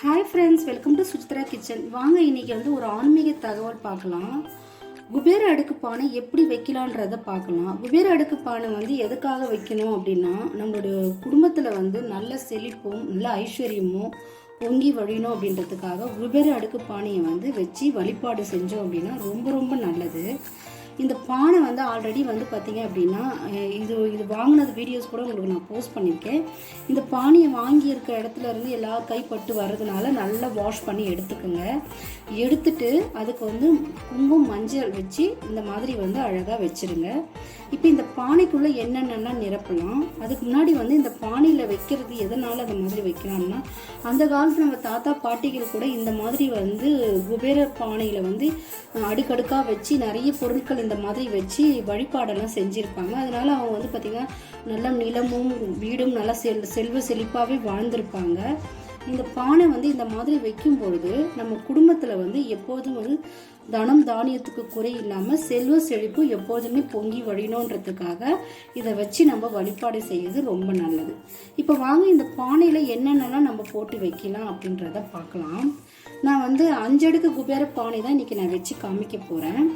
Hi friends welcome to Suchitra kitchen வாங்க இன்னைக்கு வந்து ஒரு ஆன்மீக தகவல் பார்க்கலாம். குபேர அடுக்கு பானை எப்படி வைக்கலான்றத பார்க்கலாம். குபேர அடுக்கு பானை வந்து எதுக்காக வைக்கணும் அப்படின்னா நம்மளுடைய குடும்பத்தில் வந்து நல்ல செழிப்பும் நல்ல ஐஸ்வர்யமும் பொங்கி வழியணும் அப்படின்றதுக்காக குபேர அடுக்கு பானையை வந்து வச்சு வழிபாடு செஞ்சோம் அப்படின்னா ரொம்ப ரொம்ப நல்லது. இந்த பானை வந்து ஆல்ரெடி வந்து பார்த்தீங்க அப்படின்னா இது இது வாங்கினது வீடியோஸ் கூட உங்களுக்கு நான் போஸ்ட் பண்ணியிருக்கேன். இந்த பானையை வாங்கியிருக்க இடத்துல இருந்து எல்லா கைப்பட்டு வர்றதுனால நல்லா வாஷ் பண்ணி எடுத்துக்கோங்க. எடுத்துட்டு அதுக்கு வந்து குங்குமம் மஞ்சள் வச்சு இந்த மாதிரி வந்து அழகாக வச்சிருங்க. இப்போ இந்த பானைக்குள்ளே என்னென்னலாம் நிரப்பலாம். அதுக்கு முன்னாடி வந்து இந்த பானையில் வைக்கிறது எதனால் அந்த மாதிரி வைக்கலாம்னா அந்த காலத்தில் நம்ம தாத்தா பாட்டிகள் கூட இந்த மாதிரி வந்து குபேர பானையில் வந்து அடுக்கடுக்காக வச்சு நிறைய பொருட்கள் இந்த மாதிரி வச்சு வழிபாடெல்லாம் செஞ்சுருப்பாங்க. அதனால அவங்க வந்து பார்த்திங்கன்னா நல்ல நிலமும் வீடும் நல்லா செல் செல்வ செழிப்பாகவே வாழ்ந்திருப்பாங்க. இந்த பானை வந்து இந்த மாதிரி வைக்கும் பொழுது நம்ம குடும்பத்தில் வந்து எப்போதும் வந்து தனம் தானியத்துக்கு குறை இல்லாமல் செல்வ செழிப்பு எப்போதுமே பொங்கி வழியணுன்றதுக்காக இதை வச்சு நம்ம வழிபாடு செய்யறது ரொம்ப நல்லது. இப்போ வாங்க இந்த பானையில் என்னென்னலாம் நம்ம போட்டு வைக்கலாம் அப்படின்றத பார்க்கலாம். நான் வந்து அஞ்சடுக்கு குபேர பானை தான் இன்றைக்கி நான் வச்சு காமிக்க போகிறேன்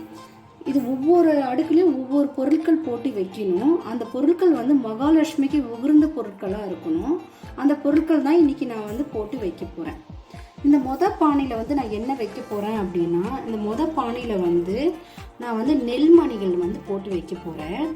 இது ஒவ்வொரு அடுக்குலையும் ஒவ்வொரு பொருட்கள் போட்டு வைக்கணும். அந்த பொருட்கள் வந்து மகாலட்சுமிக்கு உகர்ந்த பொருட்களாக இருக்கணும். அந்த பொருட்கள் தான் இன்றைக்கி நான் வந்து போட்டு வைக்க போகிறேன் இந்த மொத பானையில் வந்து நான் என்ன வைக்க போகிறேன் அப்படின்னா இந்த மொத பானையில் வந்து நான் வந்து நெல்மணிகள் வந்து போட்டு வைக்க போகிறேன்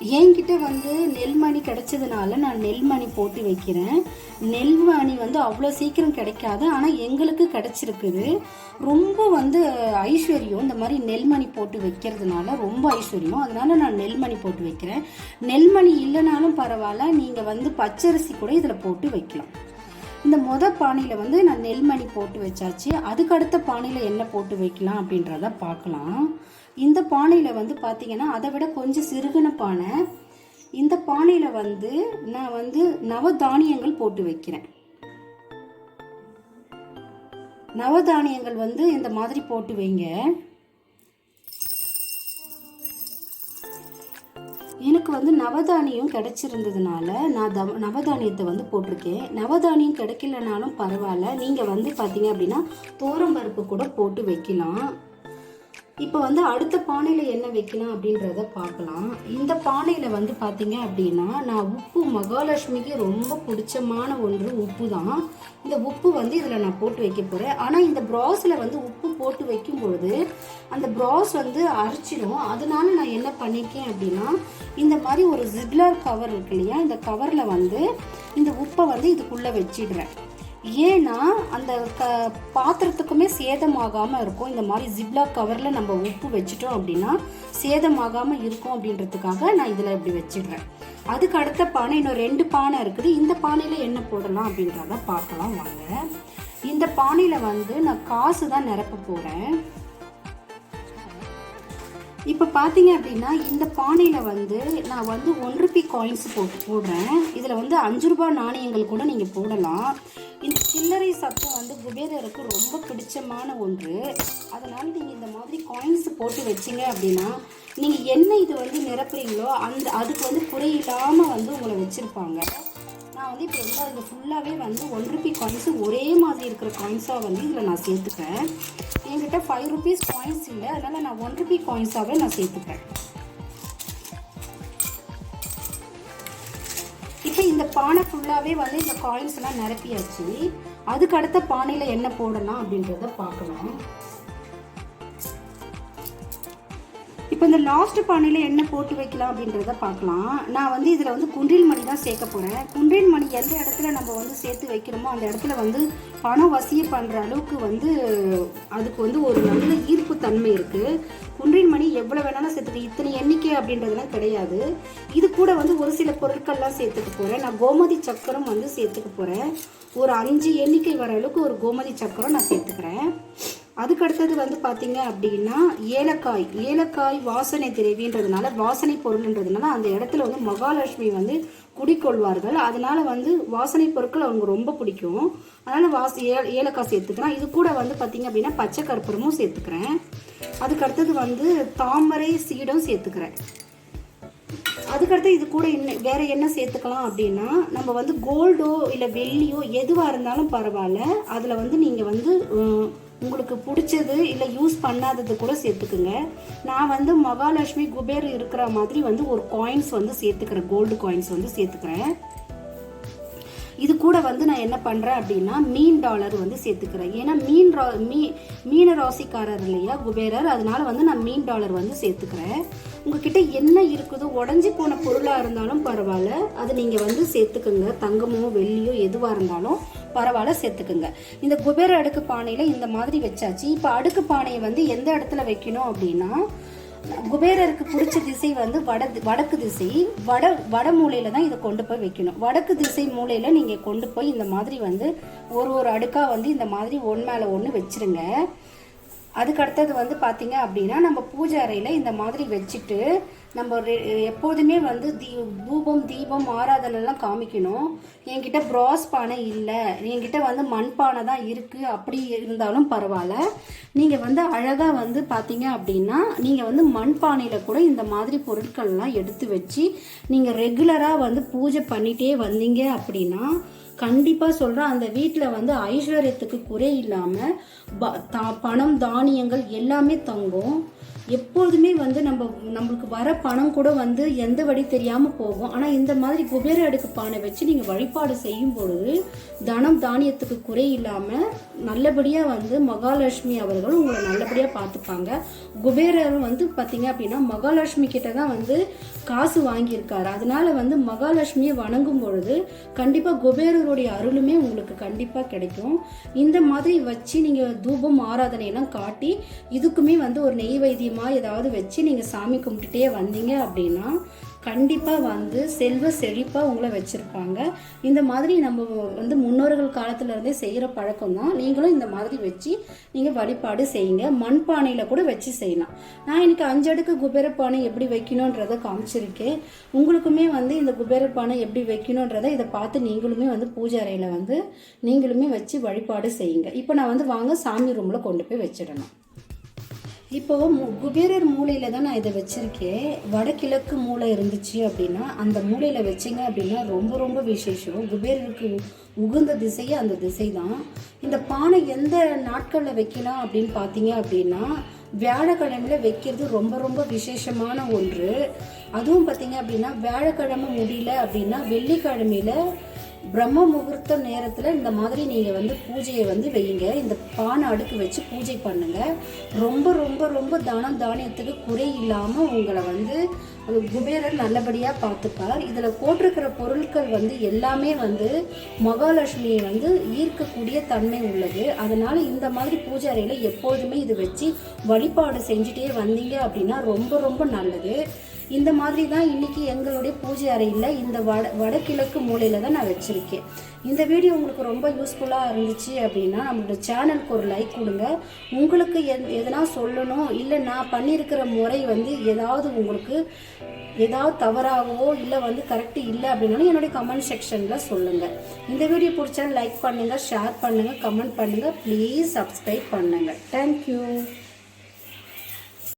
என்கிட்ட வந்து நெல்மணி கிடைச்சதுனால நான் நெல்மணி போட்டு வைக்கிறேன். நெல்மணி வந்து அவ்வளோ சீக்கிரம் கிடைக்காது. ஆனால் எங்களுக்கு கிடைச்சிருக்குது. ரொம்ப வந்து ஐஸ்வர்யம் இந்த மாதிரி நெல்மணி போட்டு வைக்கிறதுனால ரொம்ப ஐஸ்வர்யம். அதனால நான் நெல்மணி போட்டு வைக்கிறேன். நெல்மணி இல்லைனாலும் பரவாயில்ல. நீங்கள் வந்து பச்சரிசி கூட இதில் போட்டு வைக்கலாம். இந்த மொத பானையில் வந்து நான் நெல்மணி போட்டு வச்சாச்சு. அதுக்கு அடுத்த பானையில் என்ன போட்டு வைக்கலாம் அப்படின்றத பார்க்கலாம். இந்த பானையில் வந்து பார்த்தீங்கன்னா அதை விட கொஞ்சம் சிறுகின பானை. இந்த பானையில் வந்து நான் வந்து நவதானியங்கள் போட்டு வைக்கிறேன். நவதானியங்கள் வந்து இந்த மாதிரி போட்டு வைங்க. எனக்கு வந்து நவதானியம் கிடச்சிருந்ததுனால நான் தவ நவதானியத்தை வந்து போட்டிருக்கேன். நவதானியம் கிடைக்கலனாலும் பரவாயில்ல. நீங்கள் வந்து பார்த்தீங்க அப்படின்னா தோரம்பருப்பு கூட போட்டு வைக்கலாம். இப்போ வந்து அடுத்த பானையில் என்ன வைக்கலாம் அப்படின்றத பார்க்கலாம். இந்த பானையில் வந்து பார்த்தீங்க அப்படின்னா நான் உப்பு மகாலட்சுமிக்கு ரொம்ப பிடிச்சமான ஒன்று உப்பு தான் இந்த உப்பு வந்து இதில் நான் போட்டு வைக்க போகிறேன் ஆனால் இந்த ப்ராஸில் வந்து உப்பு போட்டு வைக்கும் பொழுது அந்த ப்ராஸ் வந்து அரைச்சிடும் அதனால நான் என்ன பண்ணியிருக்கேன் அப்படின்னா இந்த மாதிரி ஒரு ஜிப்லர் கவர் இருக்கு இல்லையா இந்த கவரில் வந்து இந்த உப்பை வந்து இதுக்குள்ளே வச்சிடுறேன். ஏன்னா அந்த க பாத்திரத்துக்குமே சேதமாகாமல் இருக்கும். இந்த மாதிரி ஜிப்லா கவரில் நம்ம உப்பு வச்சிட்டோம் அப்படின்னா சேதமாகாமல் இருக்கும் அப்படின்றதுக்காக நான் இதில் இப்படி வச்சிடுறேன். அதுக்கு அடுத்த பானை இன்னும் ரெண்டு பானை இருக்குது. இந்த பானையில் என்ன போடலாம் அப்படின்றத பார்க்கலாம் வாங்க. இந்த பானையில் வந்து நான் காசு தான் நிரப்ப போகிறேன் இப்போ பார்த்தீங்க அப்படின்னா இந்த பானையில் வந்து நான் வந்து ஒன் ருபி காயின்ஸ் போட்டு போடுறேன். இதில் வந்து அஞ்சு ரூபாய் நாணயங்கள் கூட நீங்கள் போடலாம். இந்த சில்லறை சத்தம் வந்து குபேரருக்கு ரொம்ப பிடிச்சமான ஒன்று. அதனால் நீங்கள் இந்த மாதிரி காயின்ஸ் போட்டு வச்சிங்க அப்படின்னா நீங்கள் என்ன இது வந்து நிரப்புறீங்களோ அந்த அதுக்கு வந்து குறையில்லாமல் வந்து உங்களை வச்சுருப்பாங்க. நான் வந்து இப்போ எல்லா இது ஃபுல்லாகவே வந்து ஒன் ருபி காயின்ஸு ஒரே மாதிரி இருக்கிற காயின்ஸாக வந்து இதில் நான் சேர்த்துப்பேன் என்கிட்ட ஃபைவ் ருபீஸ் காயின்ஸ் இல்லை. அதனால் நான் ஒன் ருபி காயின்ஸாகவே நான் சேர்த்துப்பேன். இப்போ இந்த பானை ஃபுல்லாகவே வந்து இந்த காயின்ஸ் எல்லாம் நிரப்பியாச்சு. அதுக்கு அடுத்த பானையில் என்ன போடலாம் அப்படின்றத பார்க்கலாம். இப்போ இந்த லாஸ்ட் பானையில் என்ன போட்டு வைக்கலாம் அப்படின்றத பார்க்கலாம். நான் வந்து இதில் வந்து குன்றில் மணி தான் சேர்க்க போகிறேன் குன்றில் மணி எந்த இடத்துல நம்ம வந்து சேர்த்து வைக்கிறோமோ அந்த இடத்துல வந்து பணம் வசிய பண்ணுற அளவுக்கு வந்து அதுக்கு வந்து ஒரு நல்ல ஈர்ப்பு தன்மை இருக்குது குன்றில் மணி எவ்வளோ வேணாலும் சேர்த்துக்க இத்தனை எண்ணிக்கை அப்படின்றதுலாம் கிடையாது. இது கூட வந்து ஒரு சில பொருட்கள்லாம் சேர்த்துக்க போகிறேன் நான் கோமதி சக்கரம் வந்து சேர்த்துக்க போகிறேன் ஒரு அஞ்சு எண்ணிக்கை வர அளவுக்கு ஒரு கோமதி சக்கரம் நான் சேர்த்துக்கிறேன். அதுக்கு அடுத்தது வந்து பார்த்தீங்க அப்படின்னா ஏலக்காய் ஏலக்காய் வாசனை திரவின்றதுனால வாசனை பொருள்ன்றதுனால அந்த இடத்துல வந்து மகாலட்சுமி வந்து குடிக்கொள்வார்கள். அதனால வந்து வாசனை பொருட்கள் அவங்க ரொம்ப பிடிக்கும். அதனால வாச ஏ ஏலக்காய் சேர்த்துக்கிறேன் இது கூட வந்து பார்த்தீங்க அப்படின்னா பச்சை கற்பூரமும் சேர்த்துக்கிறேன். அதுக்கு அடுத்தது வந்து தாமரை சீடம் சேர்த்துக்கிறேன். அதுக்கடுத்து இது கூட என்ன வேற என்ன சேர்த்துக்கலாம் அப்படின்னா நம்ம வந்து கோல்டோ இல்லை வெள்ளியோ எதுவாக இருந்தாலும் பரவாயில்ல. அதில் வந்து நீங்கள் வந்து உங்களுக்கு பிடிச்சது இல்லை யூஸ் பண்ணாதது கூட சேர்த்துக்குங்க. நான் வந்து மகாலட்சுமி குபேர் இருக்கிற மாதிரி வந்து ஒரு காயின்ஸ் வந்து சேர்த்துக்கிறேன். கோல்டு காயின்ஸ் வந்து சேர்த்துக்கிறேன். இது கூட வந்து நான் என்ன பண்ணுறேன் அப்படின்னா மீன் டாலர் வந்து சேர்த்துக்கிறேன். ஏன்னா மீன் ரா மீ மீன ராசிக்காரர் இல்லையா குபேரர் அதனால வந்து நான் மீன் டாலர் வந்து சேர்த்துக்கிறேன். உங்ககிட்ட என்ன இருக்குதோ உடஞ்சி போன பொருளாக இருந்தாலும் பரவாயில்ல. அது நீங்கள் வந்து சேர்த்துக்குங்க. தங்கமோ வெள்ளியோ எதுவாக இருந்தாலும் பரவாயில்ல சேர்த்துக்குங்க. இந்த குபேர அடுக்கு பானையில் இந்த மாதிரி வச்சாச்சு. இப்போ அடுக்கு பானையை வந்து எந்த இடத்துல வைக்கணும் அப்படின்னா குபேரருக்கு பிடிச்ச திசை வந்து வட வடக்கு திசை வட வட மூலையில தான் இதை கொண்டு போய் வைக்கணும். வடக்கு திசை மூலையில நீங்க கொண்டு போய் இந்த மாதிரி வந்து ஒரு ஒரு அடுக்கா வந்து இந்த மாதிரி ஒன் மேல ஒன்று வச்சிருங்க. அதுக்கு அடுத்தது வந்து பார்த்தீங்க அப்படின்னா நம்ம பூஜை அறையில் இந்த மாதிரி வச்சுட்டு நம்ம ரெ- எப்போதுமே வந்து தீ தூபம் தீபம் ஆராதனைலாம் காமிக்கணும். என்கிட்ட ப்ராஸ் பானை இல்லை. என்கிட்ட வந்து மண் பானை தான் இருக்குது அப்படி இருந்தாலும் பரவாயில்ல. நீங்கள் வந்து அழகாக வந்து பார்த்தீங்க அப்படின்னா நீங்கள் வந்து மண் பானையில் கூட இந்த மாதிரி பொருட்கள்லாம் எடுத்து வச்சு நீங்கள் ரெகுலராக வந்து பூஜை பண்ணிகிட்டே வந்தீங்க அப்படின்னா கண்டிப்பாக சொல்கிறேன் அந்த வீட்டில் வந்து ஐஸ்வர்யத்துக்கு குறை இல்லாமல் ப த பணம் தானியங்கள் எல்லாமே தங்கும். எப்பொழுதுமே வந்து நம்ம நம்மளுக்கு வர பணம் கூட வந்து எந்த வழி தெரியாமல் போகும். ஆனால் இந்த மாதிரி குபேர அடுக்கு பானை வச்சு நீங்கள் வழிபாடு செய்யும் பொழுது தனம் தானியத்துக்கு குறை இல்லாமல் நல்லபடியாக வந்து மகாலட்சுமி அவர்கள் உங்களை நல்லபடியாக பார்த்துப்பாங்க. குபேரர் வந்து பார்த்தீங்க அப்படின்னா மகாலட்சுமி கிட்ட தான் வந்து காசு வாங்கியிருக்காரு. அதனால வந்து மகாலட்சுமியை வணங்கும் பொழுது கண்டிப்பாக குபேரருடைய அருளுமே உங்களுக்கு கண்டிப்பாக கிடைக்கும். இந்த மாதிரி வச்சு நீங்கள் தூபம் ஆராதனையெல்லாம் காட்டி இதுக்குமே வந்து ஒரு நெய்வேத்தியமாக ஏதாவது வச்சு நீங்கள் சாமி கும்பிட்டுட்டே வந்தீங்க அப்படின்னா கண்டிப்பாக வந்து செல்வ செழிப்பாக உங்களை வச்சுருப்பாங்க. இந்த மாதிரி நம்ம வந்து முன்னோர்கள் காலத்துலேருந்தே செய்கிற பழக்கம் தான். நீங்களும் இந்த மாதிரி வச்சு நீங்கள் வழிபாடு செய்யுங்க. மண்பானையில் கூட வச்சு செய்யலாம். நான் இன்னைக்கு அஞ்சு அடுக்கு குபேர பானை எப்படி வைக்கணுன்றதை காமிச்சிருக்கேன். உங்களுக்குமே வந்து இந்த குபேர பானை எப்படி வைக்கணுன்றதை இதை பார்த்து நீங்களுமே வந்து பூஜை அறையில் வந்து நீங்களுமே வச்சு வழிபாடு செய்யுங்க. இப்போ நான் வந்து வாங்க சாமி ரூமில் கொண்டு போய் வச்சிடணும். இப்போ மு- குபேரர் மூலையில தான் நான் இதை வச்சிருக்கேன். வடகிழக்கு மூலை இருந்துச்சு அப்படின்னா அந்த மூலையில வச்சீங்க அப்படின்னா ரொம்ப ரொம்ப விசேஷம். குபேரருக்கு உகந்த திசையே அந்த திசை தான் இந்த பானை எந்த நாட்களில் வைக்கலாம் அப்படின்னு பார்த்தீங்க அப்படின்னா வியாழக்கிழமையில வைக்கிறது ரொம்ப ரொம்ப விசேஷமான ஒன்று. அதுவும் பார்த்தீங்க அப்படின்னா வியாழக்கிழமை முடியல அப்படின்னா வெள்ளிக்கிழமையில பிரம்ம முகூர்த்த நேரத்தில் இந்த மாதிரி நீங்கள் வந்து பூஜையை வந்து வையுங்க. இந்த பானை அடுக்கு வச்சு பூஜை பண்ணுங்க. ரொம்ப ரொம்ப ரொம்ப தானம் தானியத்துக்கு குறை இல்லாமல் உங்களை வந்து குபேரர் நல்லபடியாக பார்த்துப்பார். இதில் போட்டிருக்கிற பொருட்கள் வந்து எல்லாமே வந்து மகாலட்சுமியை வந்து ஈர்க்கக்கூடிய தன்மை உள்ளது. அதனால் இந்த மாதிரி பூஜை அறையில் எப்போதுமே இது வச்சு வழிபாடு செஞ்சுட்டே வந்தீங்க அப்படின்னா ரொம்ப ரொம்ப நல்லது. இந்த மாதிரி தான் இன்னைக்கு எங்களுடைய பூஜை அறையில் இந்த வட வடகிழக்கு மூலையில் தான் நான் வச்சுருக்கேன். இந்த வீடியோ உங்களுக்கு ரொம்ப யூஸ்ஃபுல்லாக இருந்துச்சு அப்படின்னா நம்மளோட சேனலுக்கு ஒரு லைக் கொடுங்க. உங்களுக்கு எந் எதனா சொல்லணும் இல்லை நான் பண்ணியிருக்கிற முறை வந்து ஏதாவது உங்களுக்கு ஏதாவது தவறாகவோ இல்லை வந்து கரெக்டு இல்லை அப்படின்னாலும் என்னுடைய கமெண்ட் செக்ஷனில் சொல்லுங்கள் இந்த வீடியோ பிடிச்சா லைக் பண்ணுங்கள் ஷேர் பண்ணுங்கள் கமெண்ட் பண்ணுங்கள் ப்ளீஸ் சப்ஸ்கிரைப் பண்ணுங்கள் தேங்க்யூ